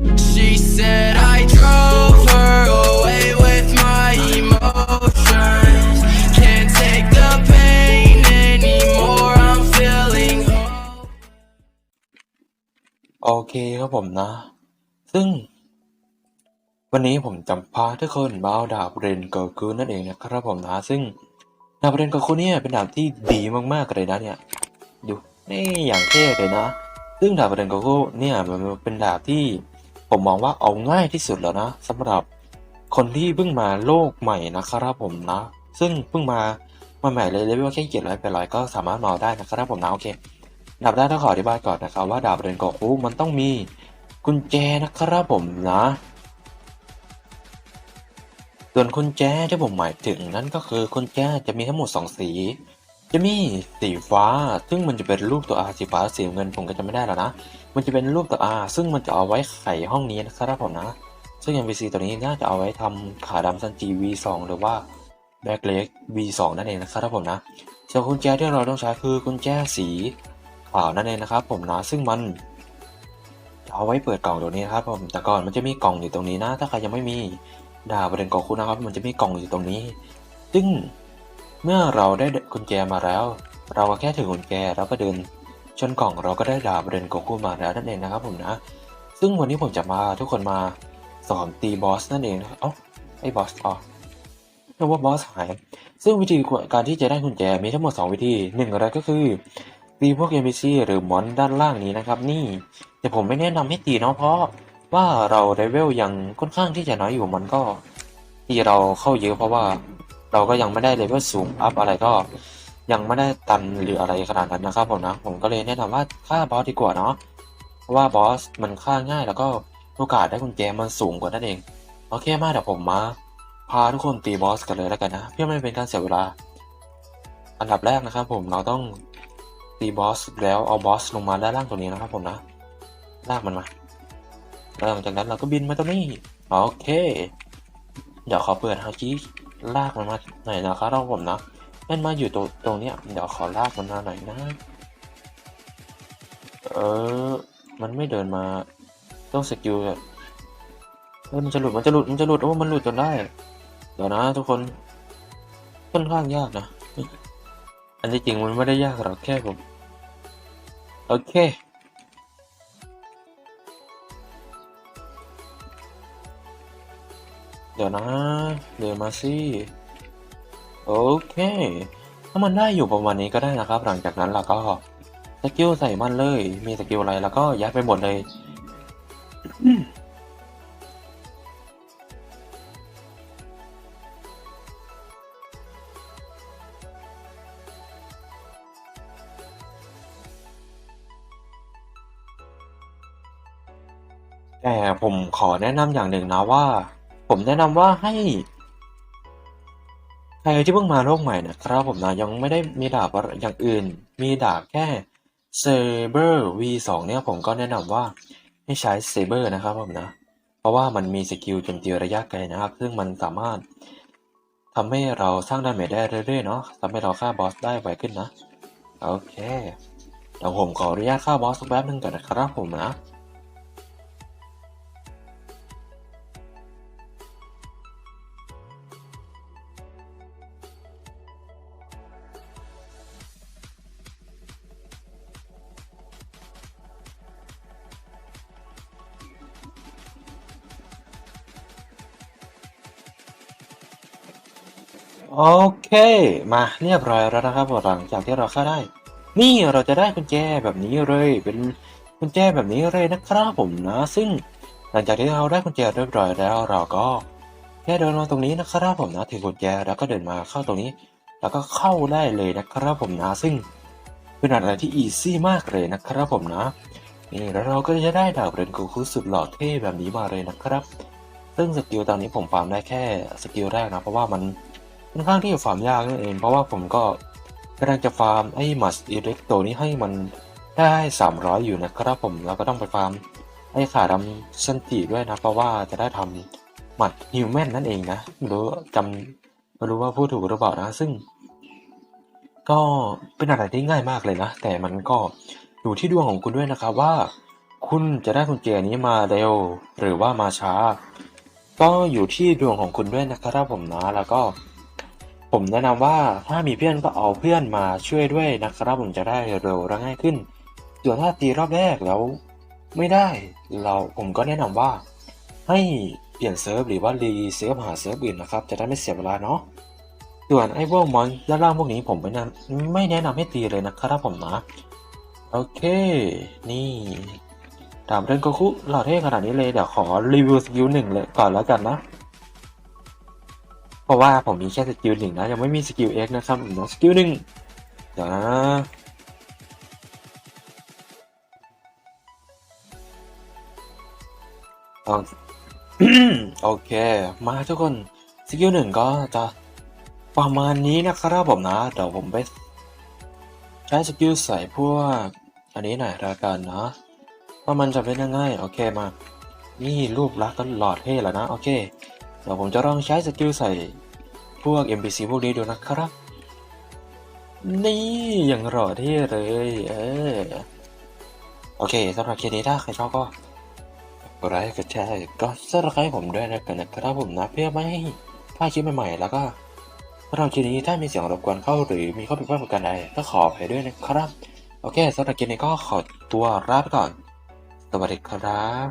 She said I drove her away with my emotions. Can't take the pain anymore. I'm feeling โอเคครับผมนะ ซึ่ง วันนี้ผมจะพาทุกคนมาเอาดาบเรนโกคุนั่นเองนะครับผมนะซึ่งดาบเรนโกคุเนี่ยเป็นดาบที่ดีมากๆเลยนะเนี่ยดูนี่อย่างเท่เลยนะ ซึ่งดาบเรนโกคุเนี่ยมันเป็นดาบที่ ผมมองว่าเอาง่ายที่สุดแล้วนะสำหรับคนที่เพิ่งมาโลกใหม่นะครับผมนะ ซึ่งเพิ่งมามาใหม่เลยเลเวลแค่เจ็ดร้อยแปดร้อยก็สามารถมาได้นะครับผมนะโอเคดาบแรกต้องขออธิบายก่อนนะครับว่าดาบเรนโกคุมันต้องมีกุญแจนะครับผมนะส่วนกุญแจที่ผมหมายถึงนั่นก็คือกุญแจจะมีทั้งหมด 2 สี จะมีสีฟ้า ซึ่งมันจะเป็นรูปตัว R สีฟ้าสีเงินผมก็จะไม่ได้แล้วนะ มันจะเป็นรูปตัว R ซึ่งมันจะเอาไว้ไขห้องนี้นะครับผมนะ ซึ่ง NPC ตัวนี้น่าจะเอาไว้ทำขาดำซันจี V2 หรือว่าแบ็กเล็ก V2 นั่นเองนะครับผมนะส่วนกุญแจที่เราต้องใช้คือกุญแจสีขาวนั่นเองนะครับผมนะ ซึ่งมันจะเอาไว้เปิดกล่องตัวนี้นะครับผม แต่ก่อนมันจะมีกล่องอยู่ตรงนี้นะ ถ้าใครยังไม่มีดาบเรนโกคุณนะครับ มันจะมีกล่องอยู่ตรงนี้ ซึ่ง เมื่อเราได้กุญแจมาแล้ว เราก็แค่ถือกุญแจแล้วก็เดิน ชนกล่องเราก็ได้ดาบเรนโกคุมาแล้วนั่นเองนะครับผมนะ ซึ่งวันนี้ผมจะมาทุกคนมาสอนตีบอสนั่นเองนะเอ้าไอ้บอสอ๋อเรียกว่าบอสหาย ซึ่งวิธีการที่จะได้กุญแจมีทั้งหมด 2 วิธีหนึ่งอะไรก็คือตีพวก NPC หรือมอนด้านล่างนี้นะครับ นี่แต่ผมไม่แนะนำให้ตีเนาะเพราะว่าเราเลเวลยังค่อนข้างที่จะน้อยอยู่มันก็ ที่เราเข้าเยอะเพราะว่า เราก็ยังไม่ได้เลเวลสูงอัพอะไรก็ยังไม่ได้ตันหรืออะไรขนาดนั้นนะครับผมนะ ผมก็เลยแนะนำว่าฆ่าบอสดีกว่าเนาะเพราะว่าบอสมันฆ่าง่ายแล้วก็โอกาสได้กุญแจมันสูงกว่านั่นเอง โอเคมาเดี๋ยวผมมา พาทุกคนตีบอสกันเลยแล้วกันนะ เพื่อไม่ให้เป็นการเสียเวลา อันดับแรกนะครับผมเราต้องตีบอสแล้วเอาบอสลงมาด้านล่างตรงนี้นะครับผมนะ ลากมันมาแล้วหลังจากนั้นเราก็บินมาตรงนี้ โอเค เดี๋ยวขอเปิดฮาคิ ลากมันมาหน่อยนะครับเราผมนะมันมาอยู่ตรงตรงเนี้ยเดี๋ยวขอลากมันมาหน่อยนะ เออ มันไม่เดินมา ต้องสกิลแบบเฮ้ยมันจะหลุดมันจะหลุดมันจะหลุดโอ้มันหลุดจนได้ เดี๋ยวนะ ทุกคนค่อนข้างยากนะอันที่จริงมันไม่ได้ยากหรอกแค่ผม โอเค เดี๋ยวนะ เดี๋ยวมาสิ โอเค ถ้ามันได้อยู่ประมาณนี้ก็ได้นะครับ หลังจากนั้นเราก็สกิลใส่มันเลย มีสกิลอะไรแล้วก็ยัดไปหมดเลย แต่ผมขอแนะนำอย่างหนึ่งนะว่า ผมแนะนำว่าให้ใครที่เพิ่งมาโลกใหม่นะครับผมนะยังไม่ได้มีดาบอะไรอย่างอื่น มีดาบแค่ Saber V2 เนี่ยผมก็แนะนำว่าให้ใช้ Saber นะครับผมนะ เพราะว่ามันมีสกิลโจมตีระยะไกลนะครับ ซึ่งมันสามารถทำให้เราสร้างดาเมจได้เรื่อยๆเนาะทำให้เราฆ่าบอสได้ไวขึ้นนะ โอเคเดี๋ยวผมขออนุญาตฆ่าบอสสักแป๊บนึงก่อนนะครับผมนะ โอเค มาเรียบร้อยแล้วนะครับหลังจากที่เราฆ่าได้ นี่เราจะได้กุญแจแบบนี้เลยเป็นกุญแจแบบนี้เลยนะครับผมนะ ซึ่งหลังจากที่เราได้กุญแจเรียบร้อยแล้วเราก็แค่เดินมาตรงนี้นะครับผมนะถือกุญแจแล้วก็เดินมาเข้าตรงนี้ แล้วก็เข้าได้เลยนะครับผมนะ ซึ่งเป็นอะไรที่อีซี่มากเลยนะครับผมนะนี่แล้วเราก็จะได้ดาบเรนโกคุสุดหล่อเท่แบบนี้มาเลยนะครับ ซึ่งสกิลตอนนี้ผมฟาร์มได้แค่สกิลแรกนะเพราะว่ามัน ค่อนข้างที่จะฟาร์มยากนั่นเอง เพราะว่าผมก็กำลังจะฟาร์มไอ้มัสอิเล็กตัวนี้ให้มันได้ 300 อยู่นะครับผมแล้วก็ต้องไปฟาร์มไอ้ขาดำสันติด้วยนะ เพราะว่าจะได้ทำหมัดฮิวแมนนั่นเองนะไม่รู้จำไม่รู้ว่าพูดถูกหรือเปล่านะ ซึ่ง ก็เป็นอะไรที่ง่ายมากเลยนะ แต่มันก็อยู่ที่ดวงของคุณด้วยนะครับว่า คุณจะได้กุญแจนี้มาเร็วหรือว่ามาช้า ก็อยู่ที่ดวงของคุณด้วยนะครับผมนะแล้วก็ ผมแนะนำว่าถ้ามีเพื่อนก็เอาเพื่อนมาช่วยด้วยนะครับ ผมจะได้เร็วและง่ายขึ้น ส่วนถ้าตีรอบแรกแล้ว ไม่ได้เราผมก็แนะนำว่า ให้เปลี่ยนเซิร์ฟหรือว่ารีเซิร์ฟหาเซิร์ฟอื่นนะครับ จะได้ไม่เสียเวลาเนาะส่วนไอ้พวกมอนด้านล่างพวกนี้ผมไม่แนะไม่แนะนำให้ตีเลยนะครับผมนะโอเค นี่ถามเรื่องโกคุหล่อเท่ขนาดนี้เลยเดี๋ยวขอรีวิวสกิลหนึ่งเลยก่อนแล้วกันนะ เพราะว่าผมมีแค่สกิลหนึ่งนะยังไม่มีสกิลเอ็กนะครับผมต้องสกิลหนึ่งเดี๋ยวนะโอโอเค มาทุกคนสกิลหนึ่งก็จะประมาณนี้นะครับผมนะเดี๋ยวผมไปใช้สกิลใส่พวกอันนี้หน่อยละกันนะว่ามันจะเป็นยังไงโอเคมา นี่รูปลักษณ์ก็หล่อเท่แล้วนะ โอเค เดี๋ยวผมจะลองใช้สกิลใส่พวก NPC พวกนี้ดูนะครับ นี่อย่างหล่อเท่เลย เออ โอเคสำหรับคลิปนี้ถ้าใครชอบก็กดไลค์กดแชร์ก็ซับสไครต์ผมด้วยนะกันนะครับผมนะเพื่อไม่ให้พลาดคลิปใหม่ๆ แล้วก็สำหรับคลิปนี้ถ้ามีเสียงรบกวนเข้าหรือมีข้อผิดพลาดประการใดก็ขออภัยด้วยนะครับ โอเคสำหรับคลิปนี้ก็ขอตัวลาไปก่อนสวัสดีครับ